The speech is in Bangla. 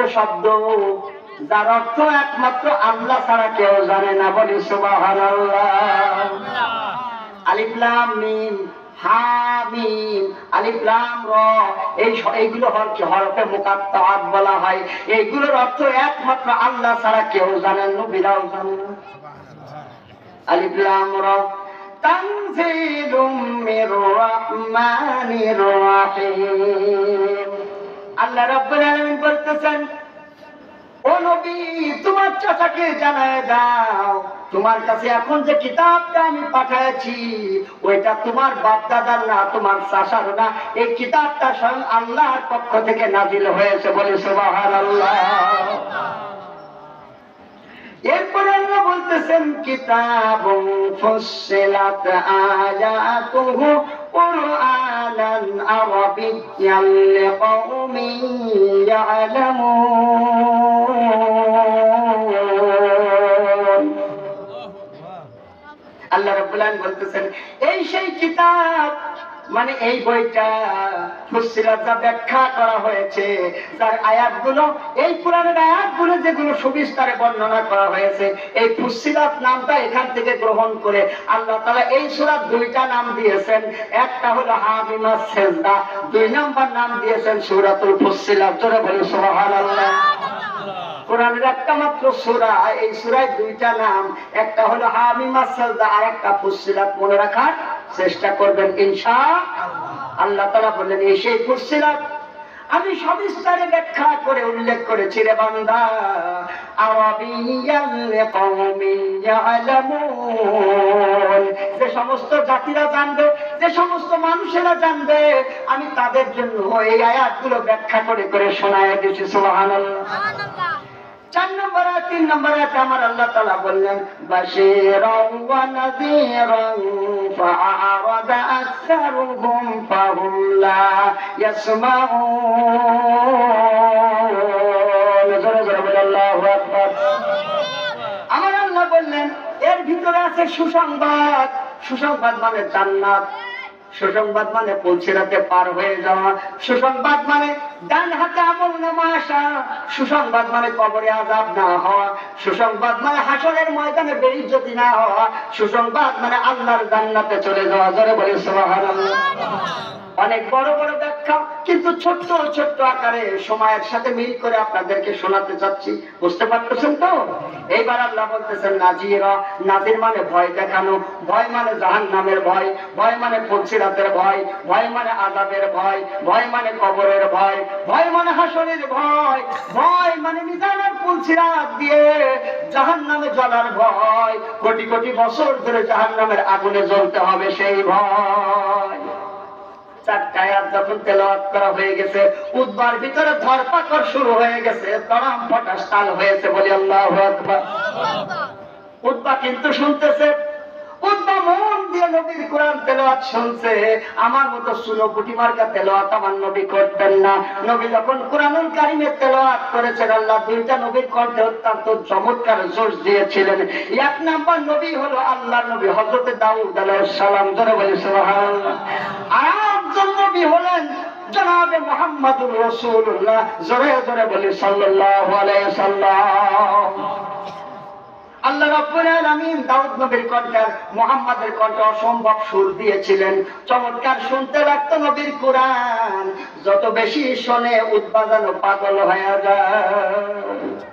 একটা শব্দ। যার অর্থ একমাত্র আল্লাহ ছাড়া কেউ জানে না বলি আলিফলাম আলিফ লাম মিম হামিম র। এই এইগুলো হরফে হরফে মুকাত্তাআত বলা হয়। এইগুলোর অর্থ একমাত্র আল্লাহ ছাড়া কেউ জানেন নবীরাও জানেন না। আলিফ র। তানজিলুম মির রহমানির রহিম। আল্লাহ রাব্বুল আলামিন বলতেছেন, ও নবী, তোমার চাচাকে জানায় দাও। তোমার কাছে এখন যে কিতাবটা আমি পাঠাইছি ওইটা তোমার বাপ দাদার না, তোমার চাচার না। এই কিতাবটা স্বয়ং আল্লাহর পক্ষ থেকে নাজিল হয়েছে বলে সুবাহান আল্লাহ এরপরে আল্লাহ বলতেছেন কিতাব ফুসিলাত আয়াতুহু কুরআনান আরাবিয়্যান লিকাউমিন ইয়ালামুন আল্লাহ রাব্বুল আলামিন বলতেছেন এই সেই কিতাব মানে এই বইটা ফুসিলাত যা ব্যাখ্যা করা হয়েছে। যার আয়াতগুলো, এই পুরাণের আয়াতগুলো যেগুলো সবিস্তারে বর্ণনা করা হয়েছে, এই ফুসিলাত নামটা এখান থেকে গ্রহণ করে আল্লাহ তাআলা এই সূরার দুইটা নাম দিয়েছেন। একটা হলো হামিমা সেজদা, দুই নাম্বার নাম দিয়েছেন সূরাতুল ফুসিলাত জোরে বলি সুবহানাল্লাহ। কোরআনের একটা মাত্র সূরা, এই সূরায় দুইটা নাম, একটা হলো হামিমা সাজদা আর একটা ফুসিলাত মনে রাখার চেষ্টা করবেন ইনশা আল্লাহ। তাআলা বললেন সেই ফুসিলাত আমি সবিস্তারে ব্যাখ্যা করে উল্লেখ করেছি রে বান্দা। যে সমস্ত জাতিরা জানবে, যে সমস্ত মানুষেরা জানবে, আমি তাদের জন্য এই আয়াতগুলো ব্যাখ্যা করে করে শোনায় দিয়েছি, সুবহানাল্লাহ। চার নম্বর আর তিন নম্বর আয়াতে আমার আল্লাহ তাআলা বললেন বাশীরাও ওয়া জোরে বলে আল্লাহু আকবার। আমার আল্লাহ বললেন, এর ভিতরে আছে সুসংবাদ। সুসংবাদ মানে জান্নাত। সুসংবাদ মানে পৌঁছিরাতে পার হয়ে যাওয়া। সুসংবাদ মানে ডান হাতে আমল নামা আসা। সুসংবাদ মানে কবরে আজাব না হওয়া। সুসংবাদ মানে হাসরের ময়দানে বেইজ্জতি না হওয়া। সুসংবাদ মানে আল্লাহর জান্নাতে চলে যাওয়া। জোরে বলে সুবহানাল্লাহ। অনেক বড় বড় কিন্তু ছোট্ট ছোট্ট আকারে সময়ের সাথে মিল করে আপনাদেরকে শোনাতে চাচ্ছি। বুঝতে পারতেছেন তো? এইবার আল্লাহ বলতেছেন, নাজিরা, নাজির মানে ভয় দেখানো, ভয় মানে জাহান নামের ভয় ভয় মানে পঞ্চিরাতের ভয় ভয় মানে আজাবের ভয় ভয় মানে কবরের ভয় ভয় মানে হাসনের ভয় ভয় মানে মিজানের পঞ্চিরাত দিয়ে জাহান নামে জ্বলার ভয়। কোটি কোটি বছর ধরে জাহান নামের আগুনে জ্বলতে হবে সেই ভয়। কোরআন আমার মতো সুনো পুটি মার্কা তেলাওয়াত আমার নবী করতেন না। নবী যখন কোরআনুল কারিমের তেলাওয়াত করেছেন, আল্লাহ দুইটা নবীর কণ্ঠে অত্যন্ত চমৎকার জোশ দিয়েছিলেন। এক নাম্বার নবী হলো আল্লাহ নবী হযরতে দাউদ আলাইহিস সালাম, জোরে বলি আর একজন নবী হলেন জনাবে মোহাম্মদুর রসুল্লাহ জোরে জোরে বলি, সাল্লাল্লাহু আলাইহি আল্লাহ রাব্বুল আলামিন দাউদ নবীর কণ্ঠে, মুহাম্মাদের কণ্ঠে অসম্ভব সুর দিয়েছিলেন। চমৎকার শুনতে লাগতো নবীর কোরআন। যত বেশি শোনে উদ্বাদন পাগল হয়ে যায়।